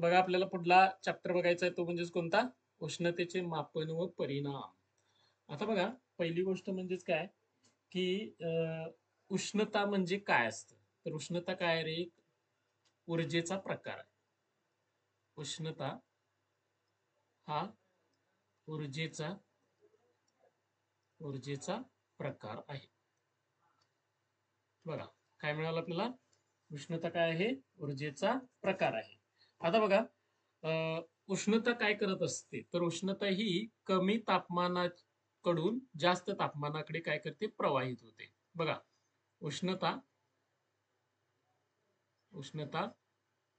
बघा आपल्याला पुढला चॅप्टर बघायचा आहे तो म्हणजेच कोणता? उष्णतेचे मापन व परिणाम. आता बघा पहिली गोष्ट म्हणजेच काय? की उष्णता म्हणजे काय असतं? तर उष्णता काय रे? एक ऊर्जेचा प्रकार आहे. उष्णता हा ऊर्जेचा ऊर्जेचा प्रकार आहे. बघा काय मिळालं आपल्याला? उष्णता काय आहे? ऊर्जेचा प्रकार आहे. आता बघा अं, उष्णता काय करत असते? तर उष्णता ही कमी तापमानाकडून जास्त तापमानाकडे काय करते? प्रवाहित होते. बघा उष्णता उष्णता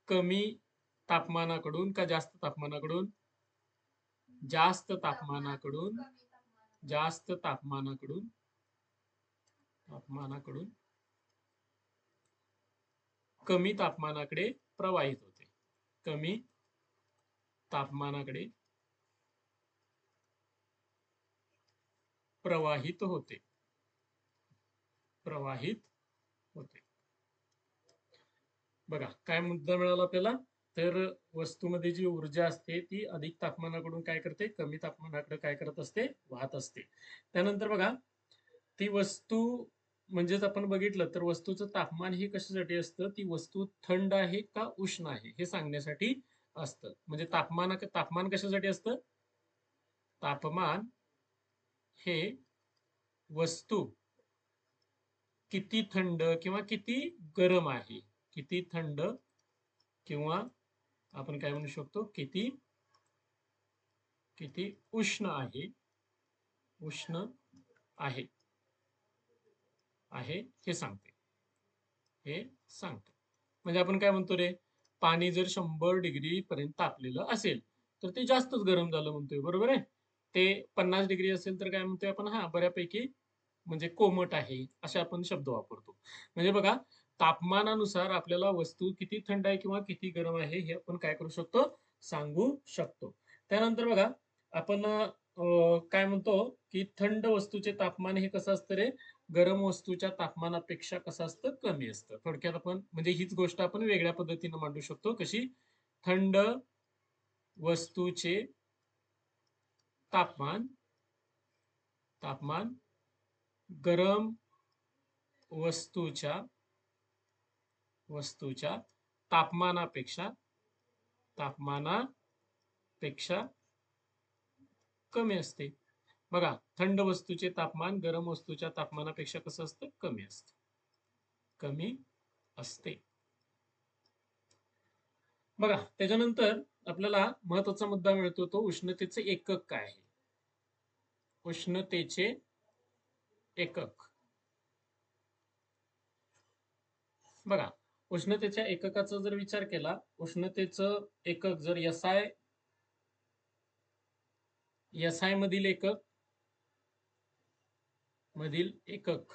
कमी तापमानाकडून का जास्त तापमानाकडून? जास्त तापमानाकडून जास्त तापमानाकडून तापमानाकडून कमी तापमानाकडे प्रवाहित होते. कमी तापमानाकडे प्रवाहित होते. प्रवाहित होते. बघा काय मुद्दा मिळाला आपल्याला? तर वस्तूमध्ये जी ऊर्जा असते ती अधिक तापमानाकडून काय करते? कमी तापमानाकडे काय करत असते? वाहत असते. त्यानंतर बघा ती वस्तू म्हणजेच आपण बघितलं तर वस्तूचं तापमान हे कशासाठी असतं? ती वस्तू थंड आहे का उष्ण आहे? हे सांगण्यासाठी असतं. म्हणजे तापमान तापमान कशासाठी असतं? तापमान हे वस्तू किती थंड किंवा किती गरम आहे? किती थंड किंवा आपण काय म्हणू शकतो? किती किती उष्ण आहे? उष्ण आहे. आहे हे सांगते. हे सांगते. म्हणजे आपण काय म्हणतो रे? पाणी जर शंभर डिग्री पर्यंत तापलेलं असेल तर ते जास्तच गरम झालं म्हणतोय बरोबर आहे? ते पन्नास डिग्री असेल तर काय म्हणतोय आपण? हा बऱ्यापैकी म्हणजे कोमट आहे असे आपण शब्द वापरतो. म्हणजे बघा तापमानानुसार आपल्याला वस्तू किती थंड आहे किंवा किती गरम आहे हे आपण काय करू शकतो? सांगू शकतो. त्यानंतर बघा आपण काय म्हणतो की थंड वस्तूचे तापमान हे कसं असतं रे? गरम वस्तूच्या तापमानापेक्षा कसं असतं? कमी असतं. थोडक्यात आपण म्हणजे हीच गोष्ट आपण वेगळ्या पद्धतीने मांडू शकतो. कशी? थंड वस्तूचे तापमान तापमान गरम वस्तूच्या वस्तूच्या तापमानापेक्षा तापमानापेक्षा कमी असते. बघा थंड वस्तूचे तापमान गरम वस्तूच्या तापमानापेक्षा कसं असतं? कमी असतं. कमी असते. बघा त्याच्यानंतर आपल्याला महत्त्वाचा मुद्दा मिळतो तो उष्णतेचे एकक काय आहे? उष्णतेचे एकक. बघा उष्णतेच्या एककाचा जर विचार केला उष्णतेचं एकक जर एस आय एस आय मधील एकक मधील एकक.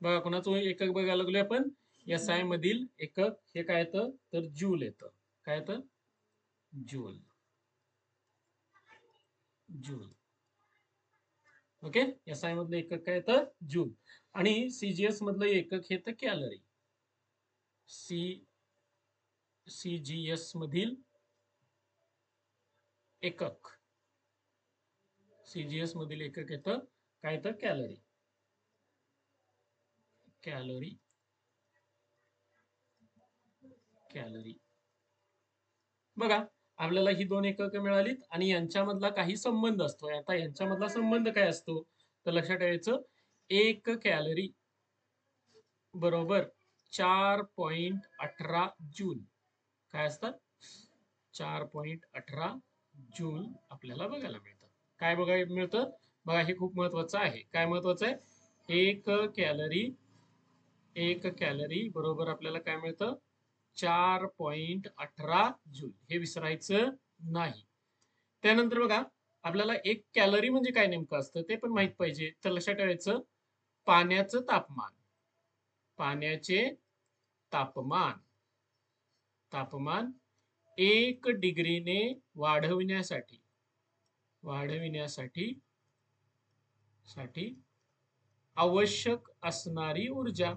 बघा कोणाचं एकक बघायला लागलोय आपण. एस आय मधील एकक हे काय येतं? तर जूल येतं. काय येतं? Joule. Joule. Okay? S I मधलं एकक काय येतं? ज्यूल. आणि सीजीएस मधलं एकक हे येतं कॅलरी. सी सीजीएस मधील एकक. सीजीएस मधील एकक येतं काय तर कॅलरी कॅलरी कॅलरी बघा आपल्याला ही दोन एकक मिळालीत आणि यांच्यामधला काही संबंध असतो. आता यांच्यामधला संबंध काय असतो? तर लक्षात ठेवायचं एक कॅलरी बरोबर चार पॉइंट अठरा जून काय असतात? चार पॉइंट अठरा जून आपल्याला बघायला मिळतं. काय बघायला मिळतं? बघा हे खूप महत्वाचं आहे. काय महत्वाचं आहे? एक कॅलरी एक कॅलरी बरोबर आपल्याला काय मिळतं? चार पॉइंट अठरा जूल. हे विसरायचं नाही. त्यानंतर बघा आपल्याला एक कॅलरी म्हणजे काय नेमकं असतं ते पण माहीत पाहिजे. तर लक्षात ठेवायचं पाण्याचं तापमान. पाण्याचे तापमान. तापमान एक डिग्रीने वाढविण्यासाठी वाढविण्यासाठी साठी आवश्यक असणारी ऊर्जा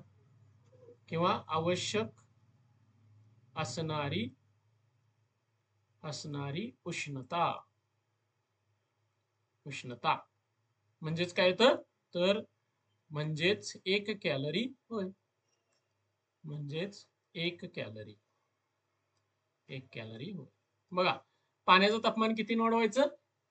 किंवा आवश्यक असणारी असणारी उष्णता. उष्णता. म्हणजेच काय तर? तर म्हणजेच एक कॅलरी होय. म्हणजेच एक कॅलरी. एक कॅलरी होय. बघा पाण्याचं तापमान किती वाढवायचं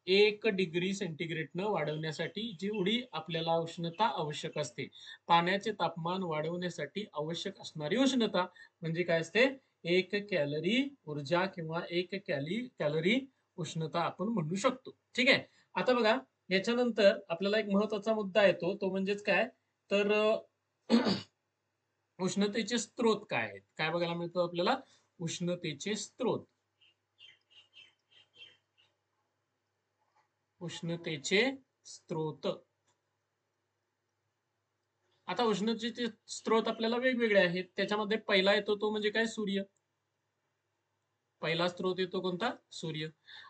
एक डिग्री सेंटीग्रेडनं वाढवण्यासाठी जेवढी आपल्याला उष्णता आवश्यक असते पाण्याचे तापमान वाढवण्यासाठी आवश्यक असणारी उष्णता म्हणजे काय असते? एक कॅलरी ऊर्जा किंवा एक कॅली कॅलरी उष्णता आपण म्हणू शकतो. ठीक आहे? आता बघा याच्यानंतर आपल्याला एक महत्त्वाचा मुद्दा येतो तो म्हणजेच काय? तर उष्णतेचे स्त्रोत काय आहेत? काय बघायला मिळतो आपल्याला? उष्णतेचे स्त्रोत उष्णतेचे स्त्रोत आता उष्णतेचे स्त्रोत आपल्याला वेगवेगळे आहेत. त्याच्यामध्ये पहिला येतो तो म्हणजे काय? सूर्य. पहिला स्त्रोत येतो कोणता? सूर्य.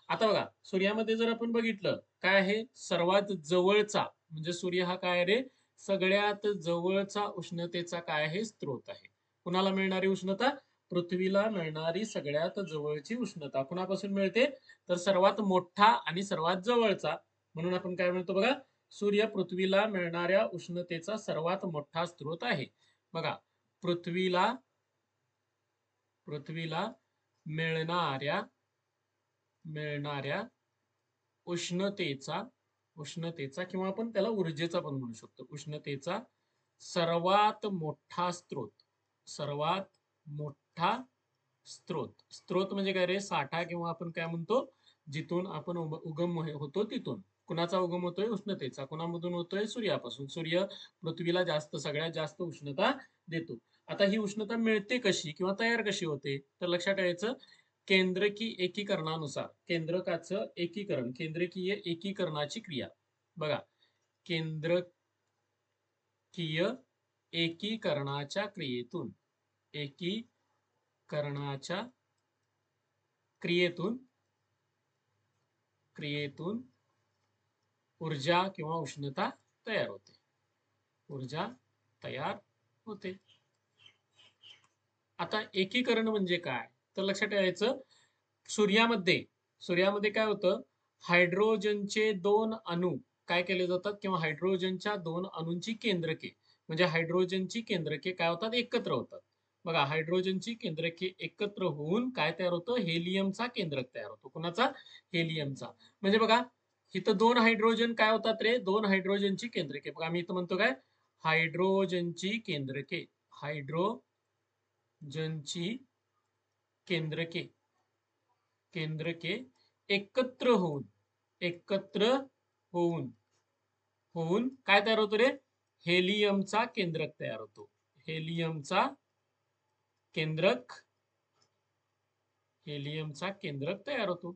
आता बघा सूर्यामध्ये जर आपण बघितलं काय आहे? सर्वात जवळचा म्हणजे सूर्य हा काय रे? सगळ्यात जवळचा उष्णतेचा काय आहे? स्त्रोत आहे. कुणाला मिळणारी उष्णता? पृथ्वीला मिळणारी सगळ्यात जवळची उष्णता कुणापासून मिळते? तर सर्वात मोठा आणि सर्वात जवळचा. म्हणून आपण काय म्हणतो बघा? सूर्य पृथ्वीला मिळणाऱ्या उष्णतेचा सर्वात मोठा स्रोत आहे. बघा पृथ्वीला पृथ्वीला मिळणाऱ्या मिळणाऱ्या उष्णतेचा उष्णतेचा किंवा आपण त्याला ऊर्जेचा पण म्हणू शकतो. उष्णतेचा सर्वात मोठा स्रोत सर्वात मोठा स्त्रोत. स्त्रोत म्हणजे काय रे? साठा किंवा आपण काय म्हणतो? जिथून आपण उगम होतो तिथून. कुणाचा उगम होतोय? उष्णतेचा. कुणामधून होतोय? सूर्यापासून. सूर्य पृथ्वीला जास्त सगळ्यात जास्त उष्णता देतो. आता ही उष्णता मिळते कशी किंवा तयार कशी होते? तर लक्षात ठेवायचं केंद्रकी एकीकरणानुसार. केंद्रकाचं एकीकरण. केंद्रकीय एकीकरणाची क्रिया. बघा. केंद्रकीय एकीकरणाच्या क्रियेतून एकी करण्याच्या क्रियेतून क्रियेतून ऊर्जा किंवा उष्णता तयार होते. ऊर्जा तयार होते. आता एकीकरण म्हणजे काय? तर लक्षात ठेवायचं सूर्यामध्ये सूर्यामध्ये काय होतं? हायड्रोजनचे दोन अणू काय केले जातात किंवा हायड्रोजनच्या दोन अणूंची केंद्रके म्हणजे हायड्रोजनची केंद्रके काय होतात? एकत्र होतात. बघा हायड्रोजनची केंद्रके एकत्र होऊन काय तयार होतं? हेलियमचा केंद्रक तयार होतो. कुणाचा? हेलियमचा. म्हणजे बघा इथं दोन हायड्रोजन काय होतात रे? दोन हायड्रोजनची केंद्रके. बघा मी इथं म्हणतो काय? हायड्रोजनची केंद्रके. हायड्रोजनची केंद्रके. केंद्रके एकत्र होऊन एकत्र होऊन होऊन काय तयार होतो रे? हेलियमचा केंद्रक तयार होतो. हेलियमचा केंद्रक हेलियमचा केंद्रक तयार होतो.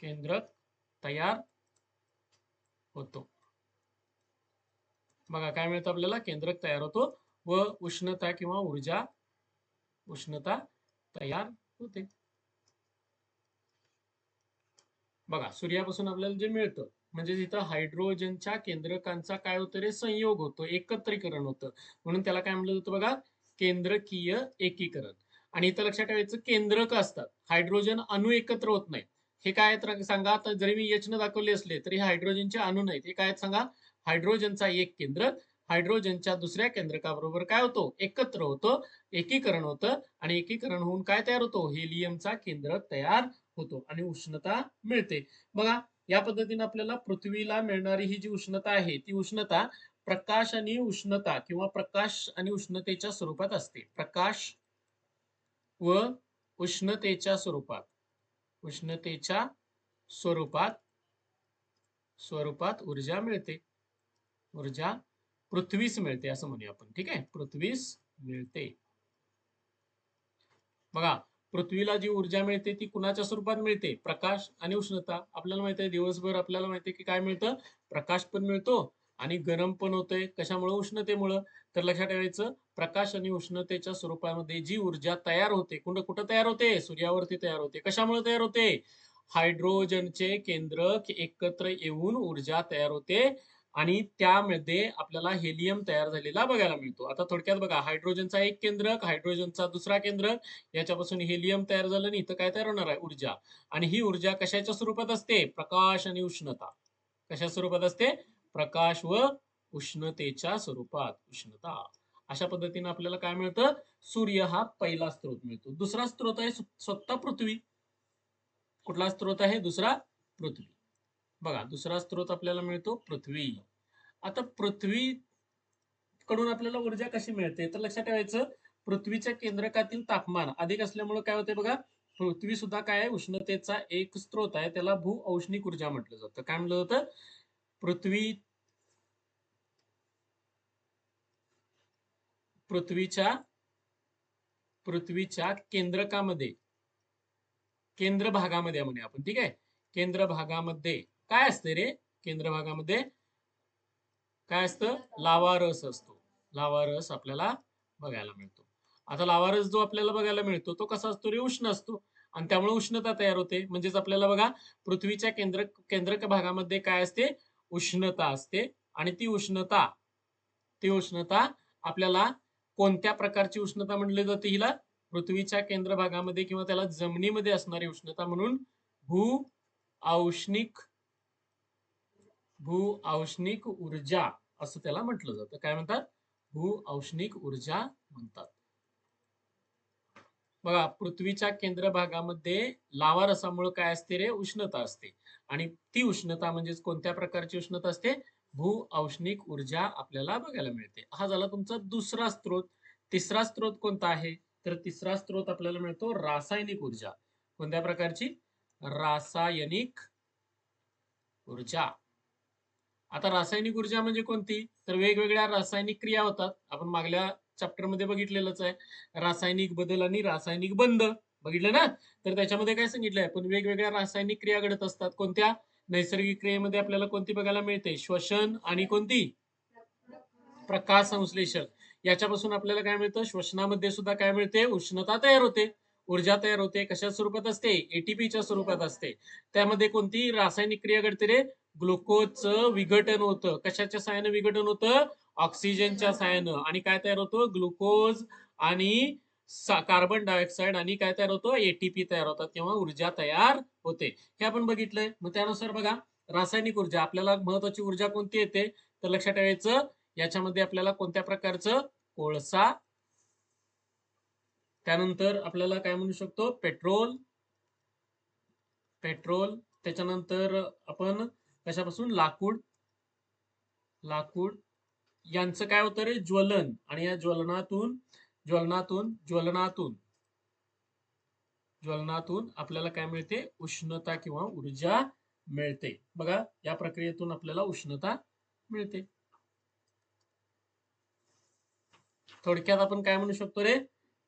केंद्रक तयार होतो. बघा काय मिळतं आपल्याला? केंद्रक तयार होतो व उष्णता किंवा ऊर्जा उष्णता तयार होते. बघा सूर्यापासून आपल्याला जे मिळतं म्हणजे तिथं हायड्रोजनच्या केंद्रकांचा काय होतं रे? संयोग होतो एकत्रीकरण होतं. म्हणून त्याला काय म्हणलं जातं बघा? केंद्रकीय एकीकरण. आणि इथं लक्षात ठेवायचं केंद्रक असतात. हायड्रोजन अणू एकत्र होत नाहीत. हे काय सांगा. आता जरी मी एच न दाखवले असले तरी हायड्रोजनचे अणू नाहीत. हे काय सांगा? हायड्रोजनचा एक केंद्रक हायड्रोजनच्या दुसऱ्या केंद्रकाबरोबर काय होतो? एकत्र होतो एकीकरण होतं आणि एकीकरण होऊन काय तयार होतो? हेलियमचा केंद्रक तयार होतो आणि उष्णता मिळते. बघा या पद्धतीने आपल्याला पृथ्वीला मिळणारी ही जी उष्णता आहे ती उष्णता प्रकाश आणि उष्णता किंवा प्रकाश आणि उष्णतेच्या स्वरूपात असते. प्रकाश व उष्णतेच्या स्वरूपात. उष्णतेच्या स्वरूपात स्वरूपात ऊर्जा मिळते. ऊर्जा पृथ्वीस मिळते असं म्हणूया आपण. ठीक आहे? पृथ्वीस मिळते. बघा पृथ्वीला जी ऊर्जा मिळते ती कुणाच्या स्वरूपात मिळते? प्रकाश आणि उष्णता. आपल्याला माहिती आहे दिवसभर आपल्याला माहिती आहे की काय मिळतं? प्रकाश पण मिळतो आणि गरम पण होतंय. कशामुळे? उष्णतेमुळं. तर लक्षात ठेवायचं प्रकाश आणि उष्णतेच्या स्वरूपामध्ये जी ऊर्जा तयार होते कुठं कुठं तयार होते? सूर्यावरती तयार होते. कशामुळे तयार होते? हायड्रोजनचे केंद्रक एकत्र येऊन ऊर्जा तयार होते आणि त्यामध्ये आपल्याला हेलियम तयार झालेला बघायला मिळतो. आता थोडक्यात बघा हायड्रोजनचा एक केंद्रक हायड्रोजनचा दुसरा केंद्रक याच्यापासून हेलियम तयार झालं नाही तर काय तयार होणार आहे? ऊर्जा. आणि ही ऊर्जा कशाच्या स्वरूपात असते? प्रकाश आणि उष्णता. कशा स्वरूपात असते? प्रकाश व उष्णतेच्या स्वरूपात उष्णता. अशा पद्धतीने आपल्याला काय मिळतं? सूर्य हा पहिला स्रोत मिळतो. दुसरा स्रोत आहे स्वतः पृथ्वी. कुठला स्रोत आहे? दुसरा पृथ्वी. बघा दुसरा स्रोत आपल्याला मिळतो पृथ्वी. आता पृथ्वी कडून आपल्याला ऊर्जा कशी मिळते? तर लक्षात ठेवायचं पृथ्वीच्या केंद्रकातील तापमान अधिक असल्यामुळे काय होते बघा? पृथ्वी सुद्धा काय आहे? उष्णतेचा एक स्रोत आहे. त्याला भू औष्णिक ऊर्जा म्हटलं जातं. काय म्हटलं जातं? पृथ्वी पृथ्वीच्या पृथ्वीच्या केंद्रकामध्ये केंद्र भागामध्ये म्हणूया आपण ठीक आहे? केंद्र भागामध्ये काय असते रे? केंद्र भागामध्ये काय असतं? लावा रस असतो. लावा रस आपल्याला बघायला मिळतो. आता लावा रस जो आपल्याला बघायला मिळतो तो कसा असतो रे? उष्ण असतो. आणि त्यामुळे उष्णता तयार होते. म्हणजेच आपल्याला बघा पृथ्वीच्या केंद्र केंद्रक भागामध्ये काय असते? उष्णता असते आणि ती उष्णता ती उष्णता आपल्याला कोणत्या प्रकारची उष्णता म्हटली जाते? हिला पृथ्वीच्या केंद्र भागामध्ये किंवा त्याला जमिनीमध्ये असणारी उष्णता म्हणून भू औष्णिक भू औष्णिक ऊर्जा असं त्याला म्हटलं जातं. काय म्हणतात? भू औष्णिक ऊर्जा म्हणतात. बघा पृथ्वीच्या केंद्र भागामध्ये लावा रसामुळे काय असते रे? उष्णता असते. आणि ती उष्णता म्हणजेच कोणत्या प्रकारची उष्णता असते? भू औष्णिक ऊर्जा आपल्याला बघायला मिळते. हा झाला तुमचा दुसरा स्रोत. तिसरा स्रोत कोणता आहे? तर तिसरा स्रोत आपल्याला मिळतो रासायनिक ऊर्जा. कोणत्या प्रकारची? रासायनिक ऊर्जा. आता रासायनिक ऊर्जा म्हणजे कोणती? तर वेगवेगळ्या रासायनिक क्रिया होतात. आपण मागल्या चॅप्टरमध्ये बघितलेलंच आहे. रासायनिक बदल आणि रासायनिक बंध बघितलं ना? तर त्याच्यामध्ये काय सांगितलंय? पण वेगवेगळ्या रासायनिक क्रिया घडत असतात. कोणत्या? नैसर्गिक क्रियेमध्ये आपल्याला कोणती बघायला मिळते? श्वसन आणि कोणती? प्रकाश संश्लेषण. याच्यापासून आपल्याला काय मिळतं? श्वसनामध्ये सुद्धा काय मिळते? उष्णता तयार होते. ऊर्जा तयार होते. कशा स्वरूपात असते? एटीपीच्या स्वरूपात असते. त्यामध्ये कोणती रासायनिक क्रिया घडते रे? ग्लुकोजचं विघटन होतं. कशाच्या सहाय्याने विघटन होतं? ऑक्सिजनच्या सहाय्यानं आणि काय तयार होतं? ग्लुकोज आणि कार्बन डायऑक्साईड आणि काय तयार होतो? एटीपी तयार होतात किंवा ऊर्जा तयार होते. हे आपण बघितलंय. मग त्यानुसार बघा रासायनिक ऊर्जा आपल्याला महत्वाची ऊर्जा कोणती येते? तर लक्षात ठेवायचं याच्यामध्ये आपल्याला कोणत्या प्रकारचं? कोळसा. त्यानंतर आपल्याला काय म्हणू शकतो? पेट्रोल. पेट्रोल. त्याच्यानंतर आपण कशापासून? लाकूड. लाकूड. यांचं काय होतं रे? ज्वलन. आणि या ज्वलनातून ज्वलनातून ज्वलनातून. ज्वलनातून आपल्याला काय मिळते? उष्णता किंवा ऊर्जा मिळते. बघा या प्रक्रियेतून आपल्याला उष्णता मिळते. थोडक्यात आपण काय म्हणू शकतो रे?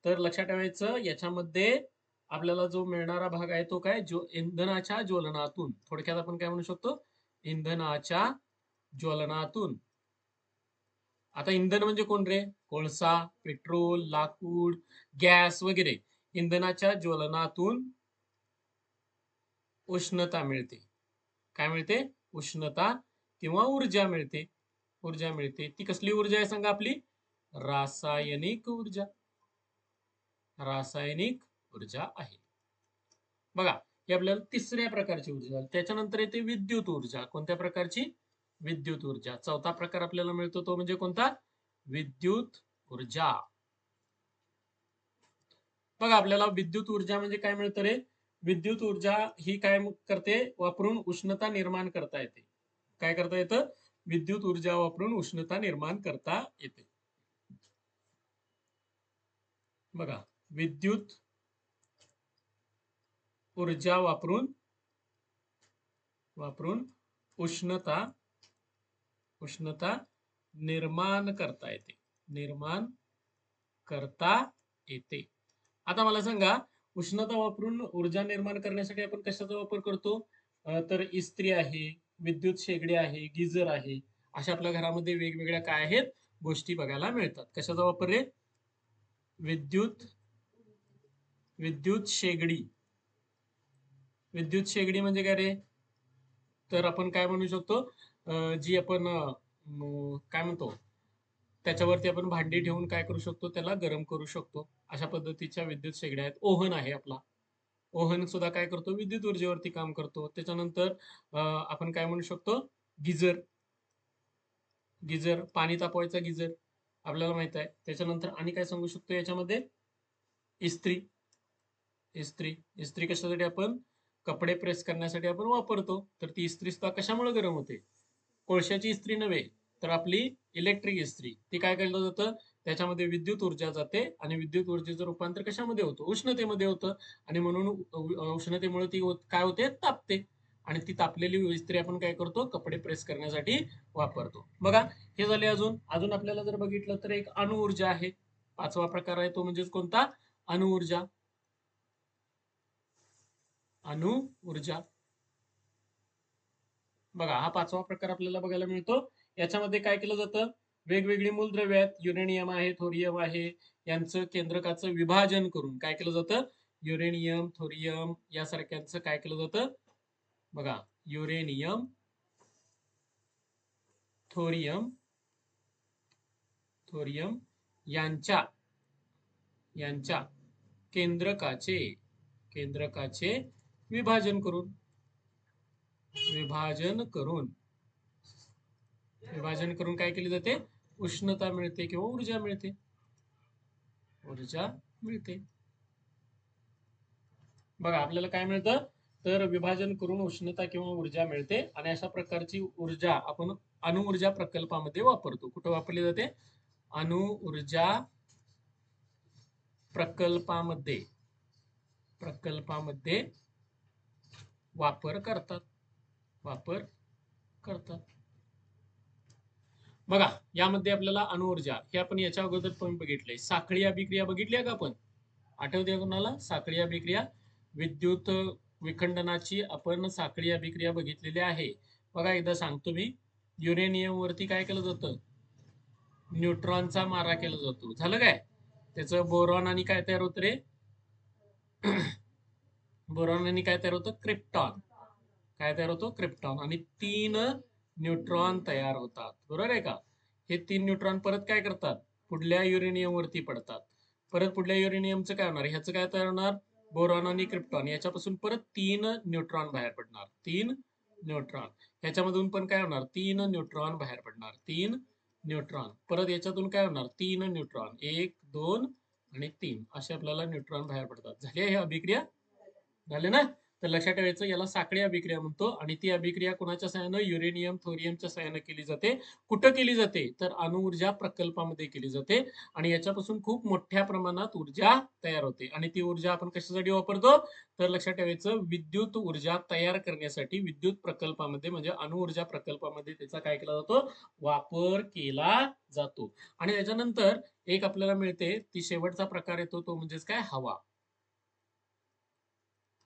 तर लक्षात ठेवायचं याच्यामध्ये आपल्याला जो मिळणारा भाग आहे तो काय? जो इंधनाच्या ज्वलनातून. थोडक्यात आपण काय म्हणू शकतो? इंधनाच्या ज्वलनातून. आता इंधन म्हणजे कोण रे? कोळसा पेट्रोल लाकूड गॅस वगैरे. इंधनाच्या ज्वलनातून उष्णता मिळते. काय मिळते? उष्णता किंवा ऊर्जा मिळते. ऊर्जा मिळते. ती कसली ऊर्जा आहे सांगा आपली? रासायनिक ऊर्जा. रासायनिक ऊर्जा आहे. बघा ही आपल्याला तिसऱ्या प्रकारची ऊर्जा. त्याच्यानंतर येते विद्युत ऊर्जा. कोणत्या प्रकारची? विद्युत ऊर्जा. चौथा प्रकार आपल्याला मिळतो तो म्हणजे कोणता? विद्युत ऊर्जा. बघा आपल्याला विद्युत ऊर्जा म्हणजे काय मिळतं रे? विद्युत ऊर्जा ही काय करते? वापरून उष्णता निर्माण करता येते. काय करता येतं? विद्युत ऊर्जा वापरून उष्णता निर्माण करता येते. बघा विद्युत ऊर्जा वापरून वापरून उष्णता उष्णता निर्माण करता येते. निर्माण करता येते. आता मला सांगा उष्णता वापरून ऊर्जा निर्माण करण्यासाठी आपण कशाचा वापर करतो? तर इस्त्री आहे विद्युत शेगडी आहे गिझर आहे अशा आपल्या घरामध्ये वेगवेगळ्या काय आहेत? गोष्टी बघायला मिळतात. कशाचा वापर रे? विद्युत विद्युत शेगडी. विद्युत शेगडी म्हणजे काय रे? तर आपण काय म्हणू शकतो? जी आपण काय म्हणतो त्याच्यावरती आपण भांडी ठेवून काय करू शकतो त्याला गरम करू शकतो. अशा पद्धतीच्या विद्युत शेगड्या आहेत. ओहन आहे आपला. ओहन सुद्धा काय करतो विद्युत ऊर्जेवरती काम करतो. त्याच्यानंतर आपण काय म्हणू शकतो गिझर गिझर पाणी तापवायचा गिझर आपल्याला माहीत आहे. त्याच्यानंतर आणि काय सांगू शकतो याच्यामध्ये? इस्त्री. इस्त्री. इस्त्री कशासाठी आपण? कपडे प्रेस करण्यासाठी आपण वापरतो. तर ती इस्त्री सुद्धा कशामुळे गरम होते? कोळशाची इस्त्री नव्हे तर आपली इलेक्ट्रिक इस्त्री. ती काय केलं जातं? त्याच्यामध्ये विद्युत ऊर्जा जाते आणि विद्युत ऊर्जेचं रूपांतर कशामध्ये होतं? उष्णतेमध्ये होतं. आणि म्हणून उष्णतेमुळे ती काय होते? तापते. आणि ती तापलेली इस्त्री आपण काय करतो? कपडे प्रेस करण्यासाठी वापरतो. बघा हे झाले अजून. अजून आपल्याला जर बघितलं तर एक अणुऊर्जा आहे. पाचवा प्रकार आहे तो म्हणजेच कोणता? अणुऊर्जा अणु ऊर्जा. बघा हा पाचवा प्रकार आपल्याला बघायला मिळतो. याच्यामध्ये काय केलं जातं? वेगवेगळी मूलद्रव्य आहेत. युरेनियम आहे थोरियम आहे. यांचं केंद्रकाचं विभाजन करून काय केलं जातं? युरेनियम थोरियम यासारख्यांचं काय केलं जातं? बघा युरेनियम थोरियम थोरियम यांच्या यांच्या केंद्रकाचे केंद्रकाचे विभाजन करून विभाजन करून. विभाजन करून काय केले जाते? उष्णता मिळते किंवा ऊर्जा मिळते. ऊर्जा मिळते. बघा आपल्याला काय मिळतं? तर विभाजन करून उष्णता किंवा ऊर्जा मिळते आणि अशा प्रकारची ऊर्जा आपण अणुऊर्जा प्रकल्पामध्ये वापरतो. कुठं वापरली जाते? अणुऊर्जा प्रकल्पामध्ये. प्रकल्पामध्ये वापर करतात. वापर करतात. बघा यामध्ये आपल्याला अणुऊर्जा हे आपण याच्या अगोदर पण बघितले साखळी अभिक्रिया बघितली का आपण? आठवते कोणाला? साखळी अभिक्रिया. विद्युत विखंडनाची आपण साखळी अभिक्रिया बघितलेली आहे. बघा एकदा सांगतो मी. युरेनियम वरती काय केलं जातं? न्यूट्रॉनचा मारा केला जातो. झालं काय? त्याचं बोरॉन आणि काय तयार होतं रे? बोरॉन आणि काय तयार होतं? क्रिप्टॉन. काय तयार होतो? क्रिप्टॉन. आणि तीन न्यूट्रॉन तयार होतात. बरोबर आहे का? हे तीन न्यूट्रॉन परत काय करतात? पुढल्या युरेनियम वरती पडतात. परत पुढल्या युरेनियमचं काय होणार? ह्याचं काय तयार होणार? बोरॉन आणि क्रिप्टॉन. याच्यापासून परत तीन न्यूट्रॉन बाहेर पडणार. तीन न्यूट्रॉन. ह्याच्यामधून पण काय होणार? तीन न्यूट्रॉन बाहेर पडणार. तीन न्यूट्रॉन. परत याच्यातून काय होणार? तीन न्यूट्रॉन. एक दोन आणि तीन. असे आपल्याला न्यूट्रॉन बाहेर पडतात. झाली हे अभिक्रिया? झाले ना? तर लक्षात ठेवायचं याला साखळी अभिक्रिया म्हणतो आणि ती अभिक्रिया कोणाच्या सहाय्यानं? युरेनियम थोरियमच्या सहाय्यानं केली जाते. कुठं केली जाते? तर अणुऊर्जा प्रकल्पामध्ये केली जाते आणि याच्यापासून खूप मोठ्या प्रमाणात ऊर्जा तयार होते. आणि ती ऊर्जा आपण कशासाठी वापरतो? तर लक्षात ठेवायचं विद्युत ऊर्जा तयार करण्यासाठी विद्युत प्रकल्पामध्ये म्हणजे अणुऊर्जा प्रकल्पामध्ये त्याचा काय केला जातो? वापर केला जातो. आणि त्याच्यानंतर एक आपल्याला मिळते ती शेवटचा प्रकार येतो तो म्हणजेच काय? हवा.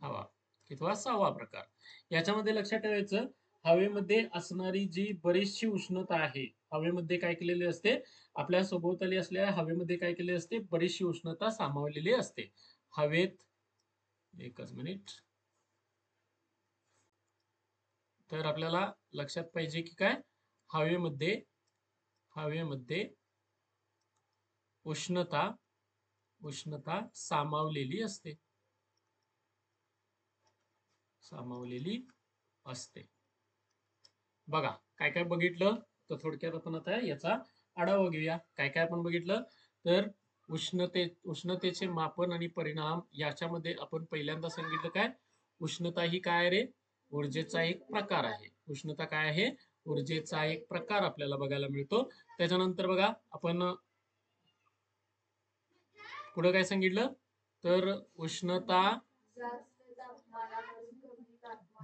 हवा. किंवा सहावा प्रकार. याच्यामध्ये लक्षात ठेवायचं हवेमध्ये असणारी जी बरीचशी उष्णता आहे हवेमध्ये काय केलेली असते? आपल्या सभोवताली असलेल्या हवेमध्ये काय केलेली असते? बरीचशी उष्णता सामावलेली असते. हवेत एकच मिनिट. तर आपल्याला लक्षात पाहिजे की काय? हवेमध्ये हवेमध्ये उष्णता उष्णता सामावलेली असते. सामावलेली असते. बघा काय काय बघितलं? तर थोडक्यात आपण आता याचा आढावा घेऊया. काय काय आपण बघितलं? तर उष्णते उष्णतेचे मापन आणि परिणाम याच्यामध्ये आपण पहिल्यांदा सांगितलं काय? उष्णता ही काय रे? ऊर्जेचा एक प्रकार आहे. उष्णता काय आहे? ऊर्जेचा एक प्रकार आपल्याला बघायला मिळतो. त्याच्यानंतर बघा आपण पुढे काय सांगितलं? तर उष्णता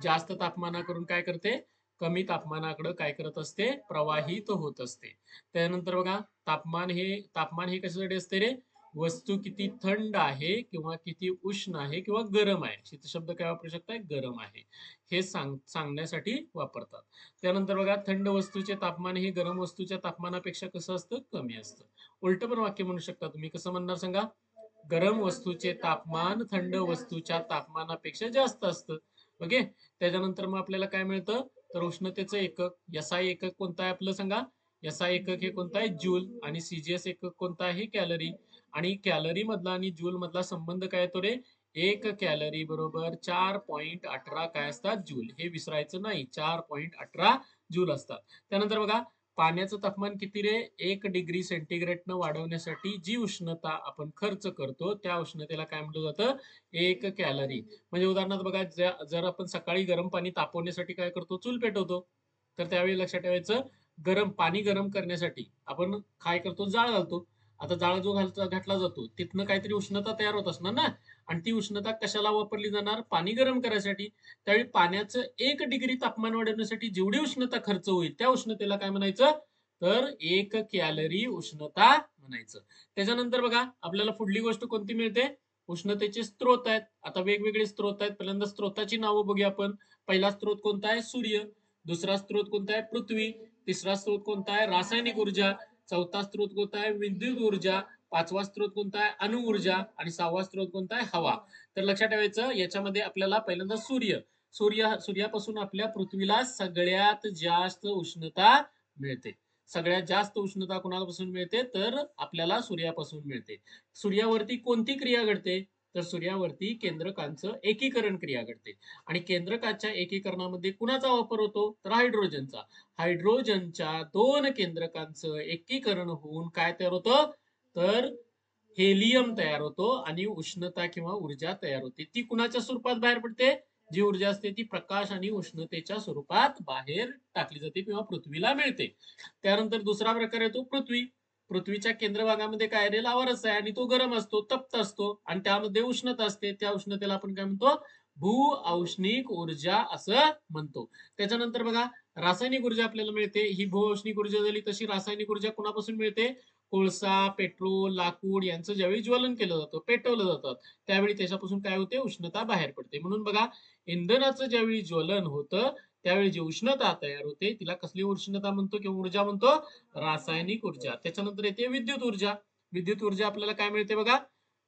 जास्त तापमानाकडून काय करते? कमी तापमानाकडे काय करत असते? प्रवाहित होत असते. त्यानंतर बघा तापमान हे तापमान हे कशासाठी असते रे? वस्तू किती थंड आहे किंवा किती उष्ण आहे किंवा गरम आहे? शीतशब्द काय वापरू शकताय? गरम आहे. हे सांग सांगण्यासाठी वापरतात. त्यानंतर बघा थंड वस्तूचे तापमान हे गरम वस्तूच्या तापमानापेक्षा कसं असतं? कमी असतं. उलट पण वाक्य म्हणू शकता तुम्ही. कसं म्हणणार सांगा? गरम वस्तूचे तापमान थंड वस्तूच्या तापमानापेक्षा जास्त असतं. ओके त्याच्यानंतर मग आपल्याला काय मिळतं? तर उष्णतेचं एकक. एसआय एकक कोणतं आहे आपलं सांगा? एसआय एकक हे कोणतं आहे? जूल. आणि सीजीएस एकक कोणतं आहे? कॅलरी. आणि कॅलरी मधला आणि जूल मधला संबंध काय येतो रे? एक कॅलरी बरोबर चार पॉईंट अठरा काय असतात? जूल. हे विसरायचं नाही. चार पॉईंट अठरा जूल असतात. त्यानंतर बघा पाण्याचं तापमान किती रे? एक डिग्री सेंटीग्रेडनं वाढवण्यासाठी जी उष्णता आपण खर्च करतो त्या उष्णतेला काय म्हटलं जातं? एक कॅलरी म्हणजे उदाहरणार्थ बघा जर आपण सकाळी गरम पाणी तापवण्यासाठी काय करतो? चूल पेटवतो. तर त्यावेळी लक्षात ठेवायचं गरम पाणी गरम करण्यासाठी आपण काय करतो? जाळ घालतो. आता जाळा जो घालता घातला जातो तिथनं काहीतरी उष्णता तयार होत असणार ना? आणि ती उष्णता कशाला वापरली जाणार? पाणी गरम करायसाठी. त्यावेळी पाण्याचं एक डिग्री तापमान वाढवण्यासाठी जेवढी उष्णता खर्च होईल त्या उष्णतेला काय म्हणायचं? तर एक कॅलरी उष्णता म्हणायचं. त्याच्यानंतर बघा आपल्याला पुढली गोष्ट कोणती मिळते? उष्णतेचे स्त्रोत आहेत. आता वेगवेगळे स्त्रोत आहेत. पहिल्यांदा स्त्रोताची नावं बघूया आपण. पहिला स्त्रोत कोणता आहे? सूर्य. दुसरा स्त्रोत कोणता आहे? पृथ्वी. तिसरा स्त्रोत कोणता आहे? रासायनिक ऊर्जा. चौथा स्त्रोत कोणता आहे? विद्युत ऊर्जा. पाचवा स्त्रोत कोणता आहे? अणु ऊर्जा. आणि सहावा स्त्रोत कोणता आहे? हवा. तर लक्षात ठेवायचं याच्यामध्ये आपल्याला पहिल्यांदा सूर्य. सूर्य सूर्यापासून आपल्या पृथ्वीला सगळ्यात जास्त उष्णता मिळते. सगळ्यात जास्त उष्णता कोणापासून मिळते? तर आपल्याला सूर्यापासून मिळते. सूर्यावरती कोणती क्रिया घडते? तर सूर्यावरती केंद्रकांचं एकीकरण क्रिया घडते. आणि केंद्रकाच्या एकीकरणामध्ये कुणाचा वापर होतो? तर हायड्रोजनचा. हायड्रोजनच्या दोन केंद्रकांचं एकीकरण होऊन काय तयार होतं? तर हेलियम तयार होतो आणि उष्णता किंवा ऊर्जा तयार होते. ती कुणाच्या स्वरूपात बाहेर पडते? जी ऊर्जा असते ती प्रकाश आणि उष्णतेच्या स्वरूपात बाहेर टाकली जाते किंवा पृथ्वीला मिळते. त्यानंतर दुसरा प्रकार येतो पृथ्वी. पृथ्वीच्या केंद्रभागामध्ये काय रे? लावरस आहे आणि तो गरम असतो तप्त असतो आणि त्यामध्ये उष्णता असते. त्या उष्णतेला आपण काय म्हणतो? भू औष्णिक ऊर्जा असं म्हणतो. त्याच्यानंतर बघा रासायनिक ऊर्जा आपल्याला मिळते. ही भू औष्णिक ऊर्जा झाली तशी रासायनिक ऊर्जा कुणापासून मिळते? कोळसा पेट्रोल लाकूड यांचं ज्यावेळी ज्वलन केलं जातं पेटवलं जातं त्यावेळी त्याच्यापासून काय होते? उष्णता बाहेर पडते. म्हणून बघा इंधनाचं ज्यावेळी ज्वलन होतं त्यावेळी जी उष्णता तयार होते तिला कसली उष्णता म्हणतो किंवा ऊर्जा म्हणतो? रासायनिक ऊर्जा. त्याच्यानंतर येते विद्युत ऊर्जा. विद्युत ऊर्जा आपल्याला काय मिळते बघा?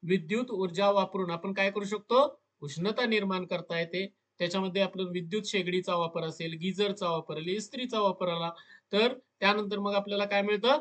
विद्युत ऊर्जा वापरून आपण काय करू शकतो? उष्णता निर्माण करता येते. त्याच्यामध्ये आपलं विद्युत शेगडीचा वापर असेल गिझरचा वापर आला इस्त्रीचा वापर आला तर त्यानंतर मग आपल्याला काय मिळतं?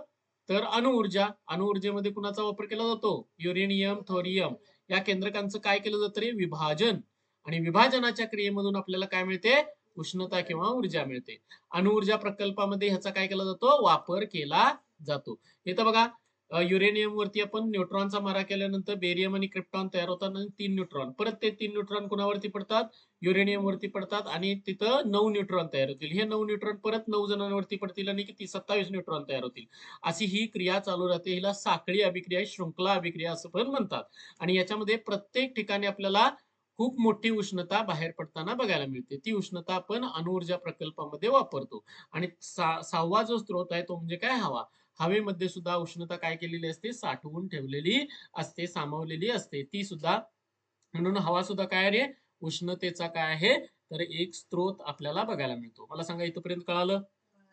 तर अणुऊर्जा अणुऊर्जेमध्ये कुणाचा वापर केला जातो? Uranium thorium. या केंद्रकांचं काय केलं जातं रे? विभाजन. आणि विभाजनाच्या क्रियेमधून आपल्याला काय मिळते? उष्णता किंवा ऊर्जा मिळते. अणुऊर्जा प्रकल्पामध्ये ह्याचा काय केला जातो? वापर केला जातो. इथं बघा युरेनियम वरती आपण न्यूट्रॉनचा मारा केल्यानंतर बेरियम आणि क्रिप्टॉन तयार होतात आणि तीन न्यूट्रॉन. परत ते तीन न्यूट्रॉन कुणावरती पडतात? युरेनियम वरती पडतात आणि तिथं नऊ न्यूट्रॉन तयार होतील. हे नऊ न्यूट्रॉन परत नऊ जणांवरती पडतील आणि किती? सत्तावीस न्यूट्रॉन तयार होतील. अशी ही क्रिया चालू राहते. हिला साखळी अभिक्रिया शृंखला अभिक्रिया असं पण म्हणतात. आणि याच्यामध्ये प्रत्येक ठिकाणी आपल्याला खूप मोठी उष्णता बाहेर पडताना बघायला मिळते. ती उष्णता आपण अणुऊर्जा प्रकल्पामध्ये वापरतो. आणि सहावा जो स्त्रोत आहे तो म्हणजे काय? हवा. हवेमध्ये सुद्धा उष्णता काय केलेली असते? साठवून ठेवलेली असते सामावलेली असते. ती सुद्धा म्हणून हवा सुद्धा काय रे? उष्णतेचा काय आहे? तर एक स्त्रोत आपल्याला बघायला मिळतो. मला सांगा इथपर्यंत कळालं?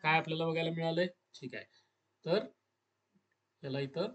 काय आपल्याला बघायला मिळालंय? ठीक आहे. तर याला इथं